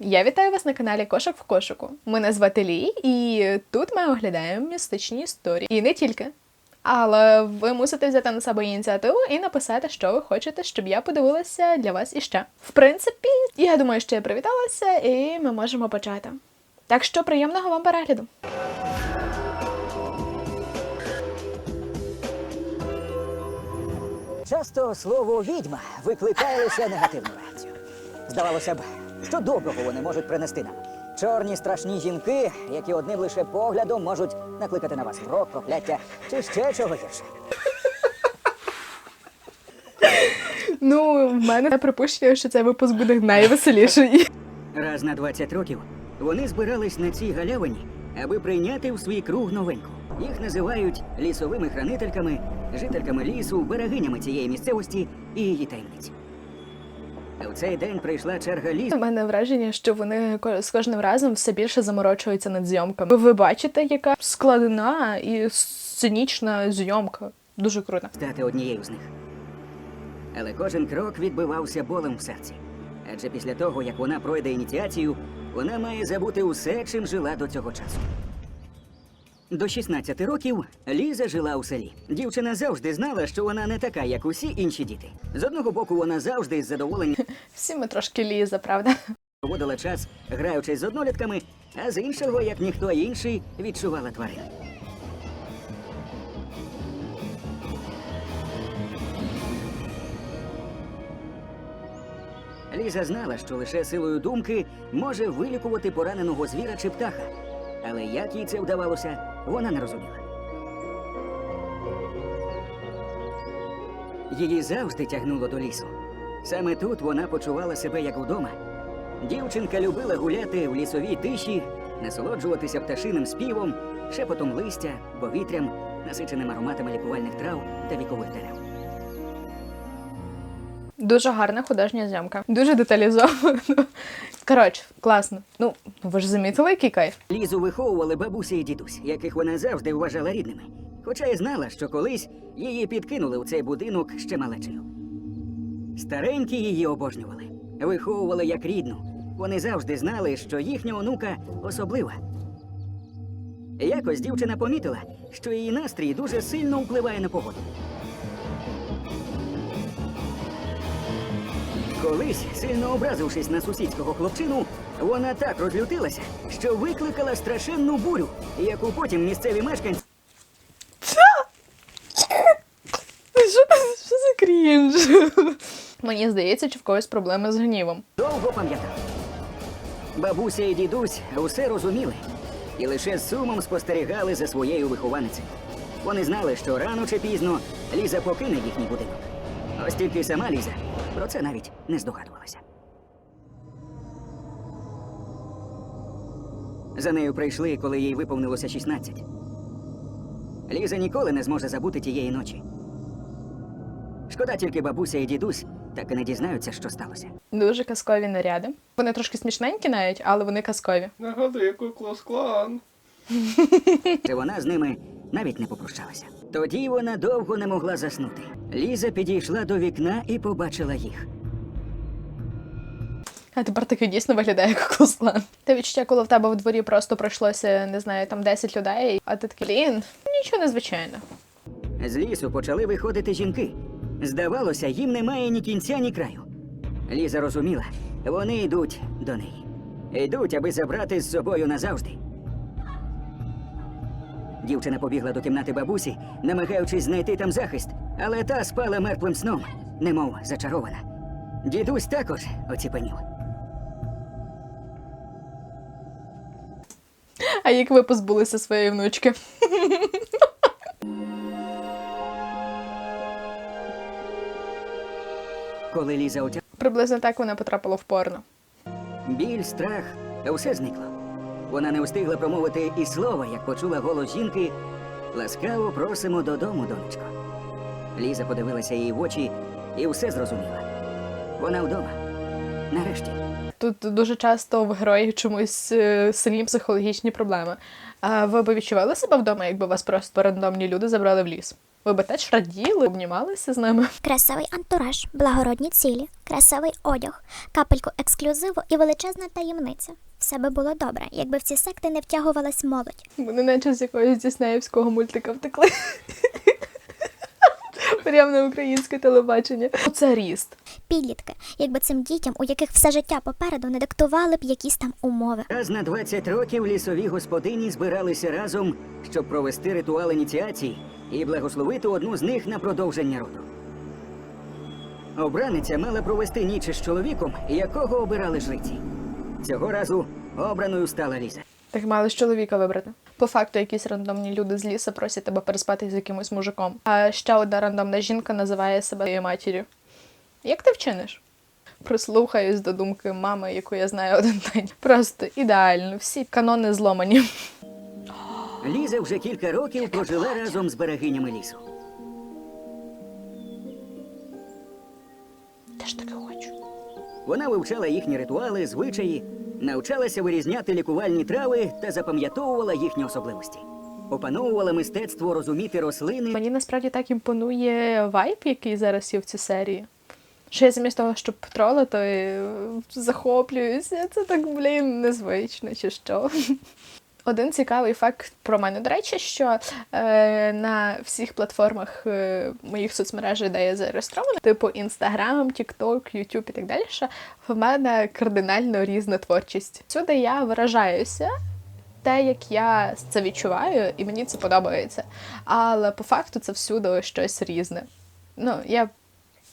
Я вітаю вас на каналі Кошик в кошику. Мене звати Лі, і тут ми оглядаємо містичні історії. І не тільки. Але ви мусите взяти на себе ініціативу і написати, що ви хочете, щоб я подивилася для вас іще. В принципі, я думаю, що я привіталася, і ми можемо почати. Так що приємного вам перегляду. Часто слово відьма викликає лише негативну реакцію. Здавалося б, що доброго вони можуть принести нам. Чорні страшні жінки, які одним лише поглядом можуть накликати на вас мрок, прокляття чи ще чого гірше. Ну, в мене припущення, що цей випуск буде найвеселіший. Раз на 20 років вони збирались на цій галявині, аби прийняти в свій круг новинку. Їх називають лісовими хранительками, жительками лісу, берегинями цієї місцевості і її таємниць. В цей день прийшла черга лісу. У мене враження, що вони з кожним разом все більше заморочуються над зйомками. Ви бачите, яка складна і сценічна зйомка. Дуже круто. стати однією з них. Але кожен крок відбивався болем в серці. Адже після того, як вона пройде ініціацію, вона має забути усе, чим жила до цього часу. До 16 років Ліза жила у селі. Дівчина завжди знала, що вона не така, як усі інші діти. З одного боку, вона завжди з задоволенням Всі ми трошки ліза, правда? проводила час, граючись з однолітками, а з іншого, як ніхто інший, відчувала тварин. Ліза знала, що лише силою думки може вилікувати пораненого звіра чи птаха. Але як їй це вдавалося, вона не розуміла. Її завжди тягнуло до лісу. Саме тут вона почувала себе як вдома. Дівчинка любила гуляти в лісовій тиші, насолоджуватися пташиним співом, шепотом листя, повітрям, насиченим ароматами лікувальних трав та вікових дерев. Дуже гарна художня зйомка. Дуже деталізовано. Коротше, класно. Ну, ви ж замітили, який кайф? Лізу виховували бабуся і дідусь, яких вона завжди вважала рідними. Хоча й знала, що колись її підкинули у цей будинок ще малечею. Старенькі її обожнювали, виховували як рідну. Вони завжди знали, що їхня онука особлива. Якось дівчина помітила, що її настрій дуже сильно впливає на погоду. Колись, сильно образившись на сусідського хлопчину, вона так розлютилася, що викликала страшенну бурю, яку потім місцеві мешканці Що, що за крінж? Мені здається, чи в когось проблеми з гнівом. довго пам'ятали. Бабуся і дідусь усе розуміли і лише з сумом спостерігали за своєю вихованицею. Вони знали, що рано чи пізно Ліза покине їхній будинок. Ось тільки сама Ліза про це навіть не здогадувалася. За нею прийшли, коли їй виповнилося 16. Ліза ніколи не зможе забути тієї ночі. Шкода тільки бабуся і дідусь так і не дізнаються, що сталося. Дуже казкові наряди. Вони трошки смішненькі навіть, але вони казкові. Нагадує Куклус Клан. Чи вона з ними навіть не попрощалася. Тоді вона довго не могла заснути. Ліза підійшла до вікна і побачила їх. А тепер таки дійсно виглядає як куклан. Те відчуття, коли в тебе в дворі просто пройшлося, не знаю, там 10 людей, а ти такий, блін, нічого незвичайно. З лісу почали виходити жінки. Здавалося, їм немає ні кінця, ні краю. Ліза розуміла, вони йдуть до неї. Йдуть, аби забрати з собою назавжди. Дівчина побігла до кімнати бабусі, намагаючись знайти там захист, але та спала мертвим сном, немов зачарована. Дідусь також оціпенів. А як ви позбулися своєї внучки? Коли Ліза отя... Приблизно так вона потрапила в порно. Біль, страх, та усе зникло. Вона не встигла промовити і слова, як почула голос жінки. Ласкаво просимо додому, донечко. Ліза подивилася їй в очі і все зрозуміла. Вона вдома. Нарешті. Тут дуже часто в героїв чомусь е, сильні психологічні проблеми. А ви б відчували себе вдома, якби вас просто рандомні люди забрали в ліс? Ви би теж раділи, обнімалися з нами. Красивий антураж, благородні цілі, красивий одяг, капельку ексклюзиву і величезна таємниця. Все би було добре, якби в ці секти не втягувалась молодь. Вони наче з якогось діснеївського мультика втекли. Прямо на українське телебачення. Оце ріст. Підлітки, якби цим дітям, у яких все життя попереду, не диктували б якісь там умови. Раз на 20 років лісові господині збиралися разом, щоб провести ритуал ініціації і благословити одну з них на продовження роду. Обраниця мала провести ніч із чоловіком, якого обирали жриці. Цього разу обраною стала Ліза. Так мали з чоловіка вибрати. По факту, якісь рандомні люди з лісу просять тебе переспати з якимось мужиком. А ще одна рандомна жінка називає себе її матір'ю. Як ти вчиниш? Прислухаюсь до думки мами, яку я знаю один день. Просто ідеально, всі канони зломані. Ліза вже кілька років прожила разом з берегинями лісу. Теж таки хочу. Вона вивчала їхні ритуали, звичаї, навчалася вирізняти лікувальні трави та запам'ятовувала їхні особливості. Опановувала мистецтво розуміти рослини Мені насправді так імпонує вайб, який зараз є в цій серії. Що я замість того, щоб тролити, захоплююся. Це так, блін, незвично чи що. Один цікавий факт про мене, до речі, що е, на всіх платформах е, моїх соцмережей, де я зареєстрована, типу Instagram, TikTok, YouTube і так далі, в мене кардинально різна творчість. Всюди я виражаюся те, як я це відчуваю, і мені це подобається. Але по факту це всюди щось різне. Ну, я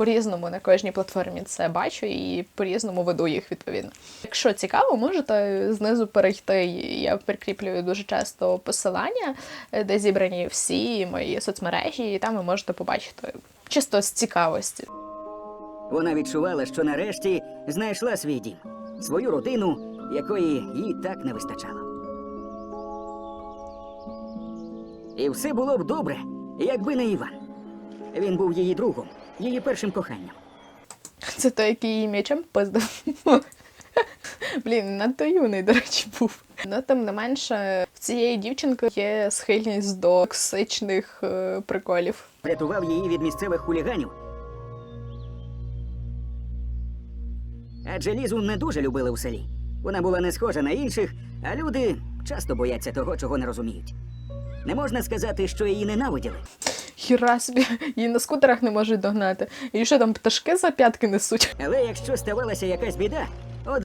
по-різному на кожній платформі це бачу і по-різному веду їх відповідно. Якщо цікаво, можете знизу перейти. Я прикріплюю дуже часто посилання, е, де зібрані всі мої соцмережі, і там ви можете побачити чисто з цікавості. Вона відчувала, що нарешті знайшла свій дім, свою родину, якої їй так не вистачало. І все було б добре, якби не Іван. Він був її другом, її першим коханням. Це той, який її м'ячем пиздив. Блін, надто юний, до речі, був. Ну, тим не менше, в цієї дівчинки є схильність до токсичних е, приколів. Врятував її від місцевих хуліганів. Адже Лізу не дуже любили у селі. Вона була не схожа на інших, а люди часто бояться того, чого не розуміють. Не можна сказати, що її ненавиділи. Хіра собі, її на скутерах не можуть догнати. І що там пташки за п'ятки несуть? Але якщо ставалася якась біда, от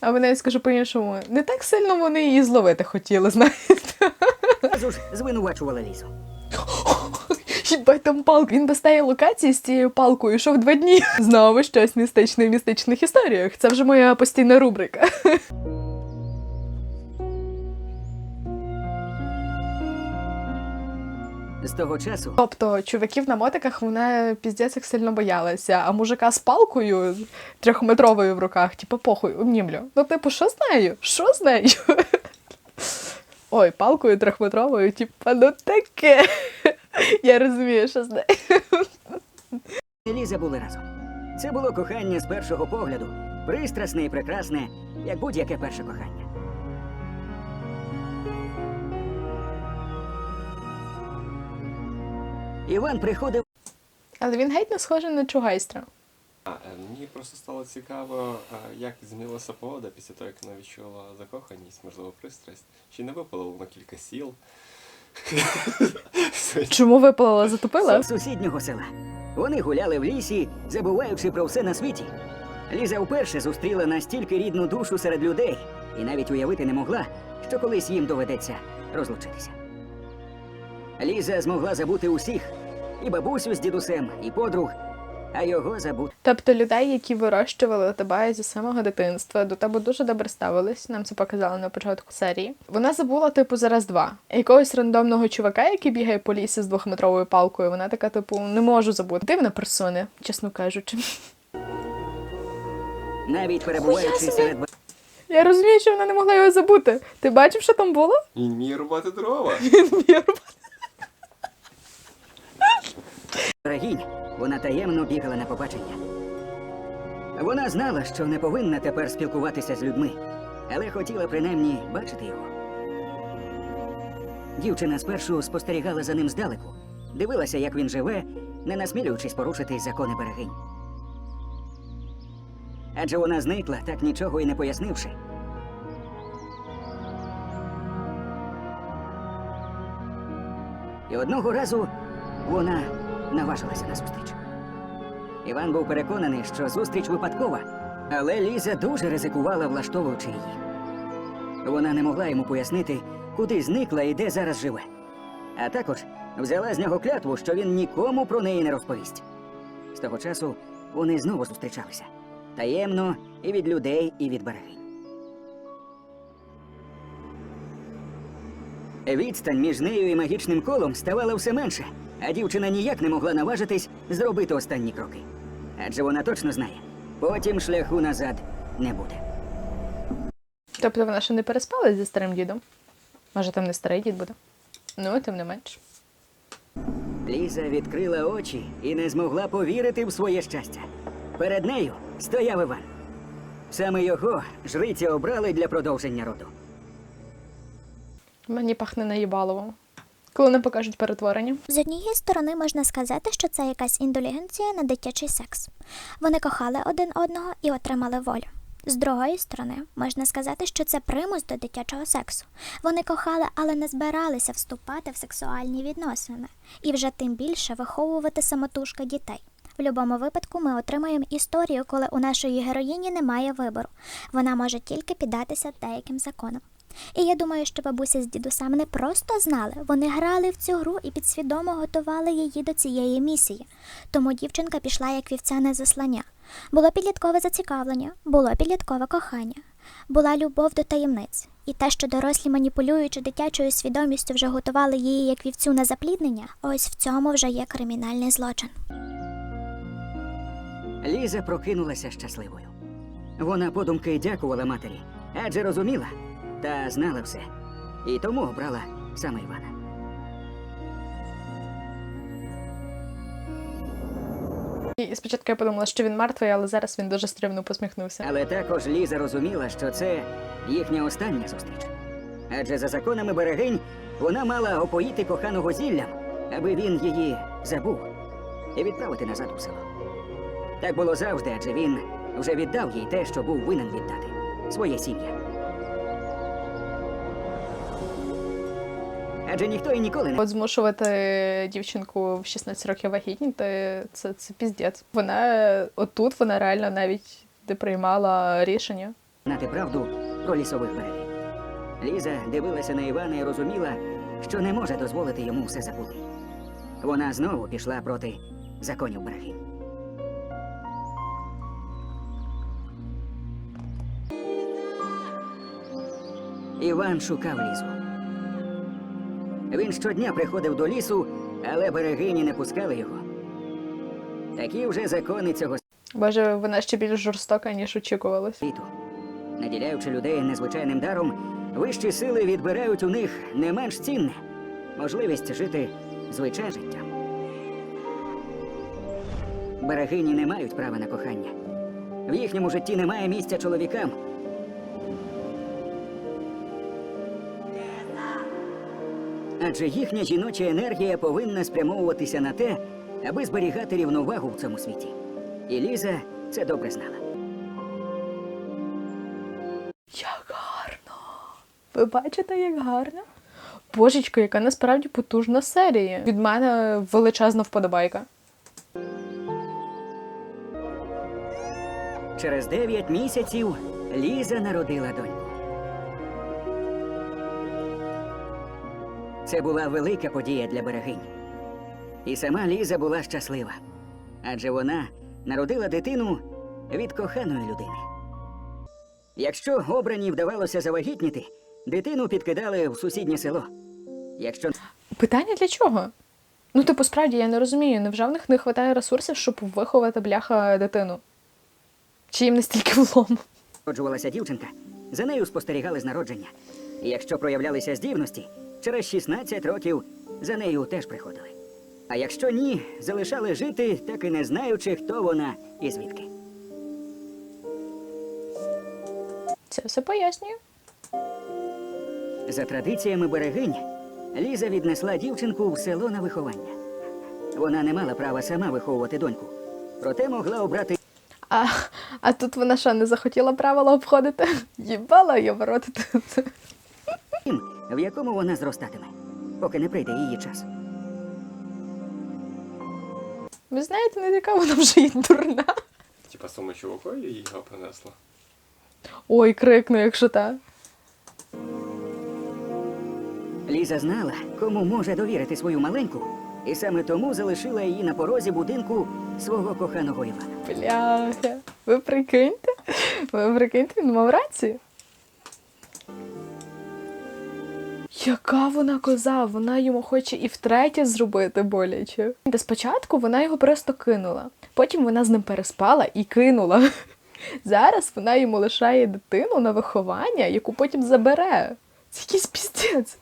А мене я скажу по-іншому, не так сильно вони її зловити хотіли, знаєте. одразу ж звинувачувала Лізу. Хіба там палка. Він без тієї локації з цією палкою йшов два дні. Знову щось містичне в містичних історіях. Це вже моя постійна рубрика. З того часу Тобто, чуваків на мотиках вона піздець як сильно боялася, а мужика з палкою трьохметровою в руках, типу, похуй, обнімлю. Ну, типу, що з нею? Що з нею? Ой, палкою трьохметровою, типу, ну таке. Я розумію, що з нею. і Ліза були разом. Це було кохання з першого погляду, пристрасне і прекрасне, як будь-яке перше кохання. Іван приходив Але він геть не схожий на чугайстра. А, е, мені просто стало цікаво, е, як змінилася погода після того, як вона відчула закоханість, можливо, пристрасть. Чи не випало на кілька сіл? Чому випалила, затопила? з сусіднього села. Вони гуляли в лісі, забуваючи про все на світі. Ліза вперше зустріла настільки рідну душу серед людей і навіть уявити не могла, що колись їм доведеться розлучитися. Ліза змогла забути усіх і бабусю з дідусем, і подруг, а його забути. Тобто людей, які вирощували тебе зі самого дитинства, до тебе дуже добре ставились. Нам це показали на початку серії. Вона забула, типу, зараз два. Якогось рандомного чувака, який бігає по лісі з двохметровою палкою. Вона така, типу, не можу забути. Дивна персона, чесно кажучи. Навіть перебуваючи серед Я розумію, що вона не могла його забути. Ти бачив, що там було? І вміє рубати дрова. Берегінь, вона таємно бігала на побачення. Вона знала, що не повинна тепер спілкуватися з людьми, але хотіла принаймні бачити його. Дівчина спершу спостерігала за ним здалеку, дивилася, як він живе, не насмілюючись порушити закони берегинь. Адже вона зникла, так нічого і не пояснивши. І одного разу вона наважилася на зустріч. Іван був переконаний, що зустріч випадкова, але Ліза дуже ризикувала, влаштовуючи її. Вона не могла йому пояснити, куди зникла і де зараз живе. А також взяла з нього клятву, що він нікому про неї не розповість. З того часу вони знову зустрічалися таємно і від людей, і від берегинь. Відстань між нею і магічним колом ставала все менше, а дівчина ніяк не могла наважитись зробити останні кроки. Адже вона точно знає, потім шляху назад не буде. Тобто вона ще не переспала зі старим дідом? Може, там не старий дід буде? Ну, тим не менш. Ліза відкрила очі і не змогла повірити в своє щастя. Перед нею стояв Іван. Саме його жриці обрали для продовження роду. Мені пахне наїбалово. Коли не покажуть перетворення. З однієї сторони можна сказати, що це якась індулігенція на дитячий секс. Вони кохали один одного і отримали волю. З другої сторони, можна сказати, що це примус до дитячого сексу. Вони кохали, але не збиралися вступати в сексуальні відносини і вже тим більше виховувати самотужки дітей. В будь-якому випадку ми отримаємо історію, коли у нашої героїні немає вибору. Вона може тільки піддатися деяким законам. І я думаю, що бабуся з дідусем не просто знали, вони грали в цю гру і підсвідомо готували її до цієї місії. Тому дівчинка пішла як вівцяне заслання. Було підліткове зацікавлення, було підліткове кохання, була любов до таємниць. І те, що дорослі, маніпулюючи дитячою свідомістю, вже готували її як вівцю на запліднення, ось в цьому вже є кримінальний злочин. Ліза прокинулася щасливою. Вона подумки дякувала матері, адже розуміла та знала все. І тому обрала саме Івана. І спочатку я подумала, що він мертвий, але зараз він дуже стрімно посміхнувся. Але також Ліза розуміла, що це їхня остання зустріч. Адже за законами берегинь вона мала опоїти коханого зіллям, аби він її забув і відправити назад у село. Так було завжди, адже він вже віддав їй те, що був винен віддати своє сім'я. Адже ніхто і ніколи не От змушувати дівчинку в 16 років вагітніти це, це піздець. Вона отут вона реально навіть не приймала рішення. знати правду про лісових берегів. Ліза дивилася на Івана і розуміла, що не може дозволити йому все забути. Вона знову пішла проти законів берегів. Іван шукав лізу. Він щодня приходив до лісу, але берегині не пускали його. Такі вже закони цього Боже, вона ще більш жорстока, ніж очікувалось. світу. Наділяючи людей незвичайним даром, вищі сили відбирають у них не менш цінне можливість жити звичайне життя. Берегині не мають права на кохання. В їхньому житті немає місця чоловікам. Адже їхня жіноча енергія повинна спрямовуватися на те, аби зберігати рівновагу в цьому світі. І Ліза це добре знала. Як гарно! Ви бачите, як гарно? Божечко, яка насправді потужна серія. Від мене величезна вподобайка. Через дев'ять місяців Ліза народила доньку. Це була велика подія для берегинь. І сама Ліза була щаслива, адже вона народила дитину від коханої людини. Якщо обраній вдавалося завагітніти, дитину підкидали в сусіднє село. Якщо Питання для чого? Ну, типу, справді я не розумію, невже в них не вистачає ресурсів, щоб виховати бляха дитину? Чи їм настільки влом? народжувалася дівчинка, за нею спостерігали з народження. І якщо проявлялися здібності, через 16 років за нею теж приходили. А якщо ні, залишали жити, так і не знаючи, хто вона і звідки. Це все пояснює. За традиціями берегинь, Ліза віднесла дівчинку в село на виховання. Вона не мала права сама виховувати доньку. Проте могла обрати А, а тут вона що, не захотіла правила обходити? Їбала я вороти тут. Дім, в якому вона зростатиме, поки не прийде її час. Ви знаєте, не така вона вже й дурна. Типа саме чувакою її його принесла. Ой, крикну, якщо так. Ліза знала, кому може довірити свою маленьку, і саме тому залишила її на порозі будинку свого коханого Івана. Бляха. Ви прикиньте? Ви прикиньте, він мав рацію. Яка вона коза, вона йому хоче і втретє зробити боляче. Та спочатку вона його просто кинула. Потім вона з ним переспала і кинула. Зараз вона йому лишає дитину на виховання, яку потім забере. Це якийсь піздець.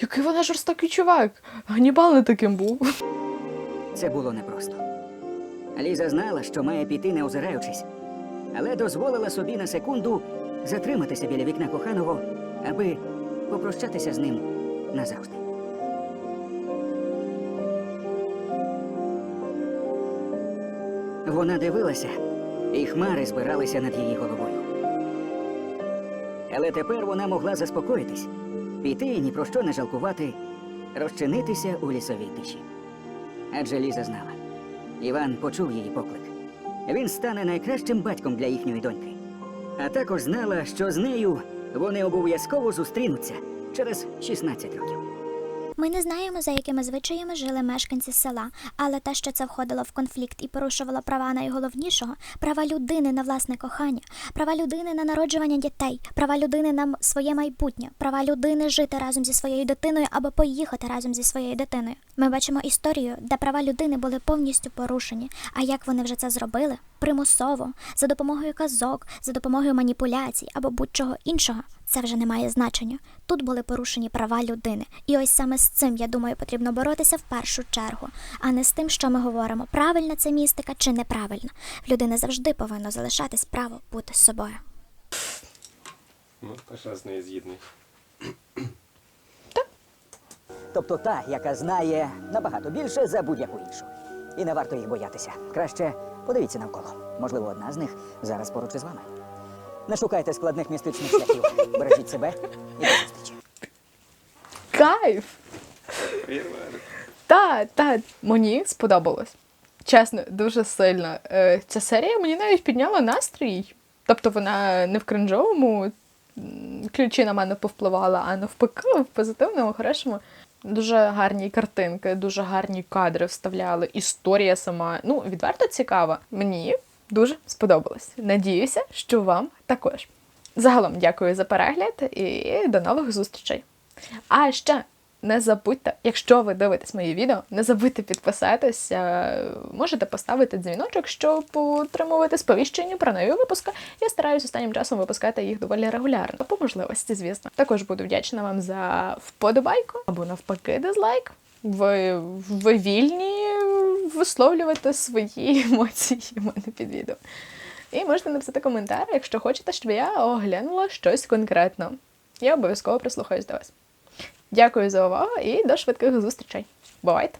Який вона жорстокий чувак. Ганібал не таким був. Це було непросто. Ліза знала, що має піти, не озираючись, але дозволила собі на секунду затриматися біля вікна коханого, аби попрощатися з ним назавжди. Вона дивилася, і хмари збиралися над її головою. Але тепер вона могла заспокоїтись, піти і ні про що не жалкувати, розчинитися у лісовій тиші. Адже Ліза знала. Іван почув її поклик. Він стане найкращим батьком для їхньої доньки. А також знала, що з нею вони обов'язково зустрінуться через 16 років. Ми не знаємо, за якими звичаями жили мешканці села, але те, що це входило в конфлікт і порушувало права найголовнішого права людини на власне кохання, права людини на народжування дітей, права людини на своє майбутнє, права людини жити разом зі своєю дитиною або поїхати разом зі своєю дитиною. Ми бачимо історію, де права людини були повністю порушені. А як вони вже це зробили? Примусово, за допомогою казок, за допомогою маніпуляцій або будь-чого іншого, це вже не має значення. Тут були порушені права людини. І ось саме з цим, я думаю, потрібно боротися в першу чергу, а не з тим, що ми говоримо, правильна це містика чи неправильна. В людини завжди повинно залишатись право бути собою. Ну, раз з нею згідний. Тобто та, яка знає набагато більше за будь-яку іншу. І не варто їх боятися. Краще подивіться навколо. Можливо, одна з них зараз поруч із вами. Не шукайте складних містичних шляхів. Бережіть себе і до зустрічі. Кайф! Та, та, мені сподобалось. Чесно, дуже сильно. Е, Ця серія мені навіть підняла настрій. Тобто вона не в кринжовому ключі на мене повпливала, а навпаки, в позитивному, хорошому. Дуже гарні картинки, дуже гарні кадри вставляли. Історія сама, ну, відверто цікава. Мені дуже сподобалось. Надіюся, що вам також. Загалом дякую за перегляд і до нових зустрічей. А ще не забудьте, якщо ви дивитесь мої відео, не забудьте підписатися. Можете поставити дзвіночок, щоб отримувати сповіщення про нові випуски. Я стараюсь останнім часом випускати їх доволі регулярно, по можливості, звісно. Також буду вдячна вам за вподобайку або навпаки дизлайк. Ви, ви вільні висловлювати свої емоції у мене під відео. І можете написати коментар, якщо хочете, щоб я оглянула щось конкретно. Я обов'язково прислухаюсь до вас. Дякую за увагу і до швидких зустрічей. Бувайте!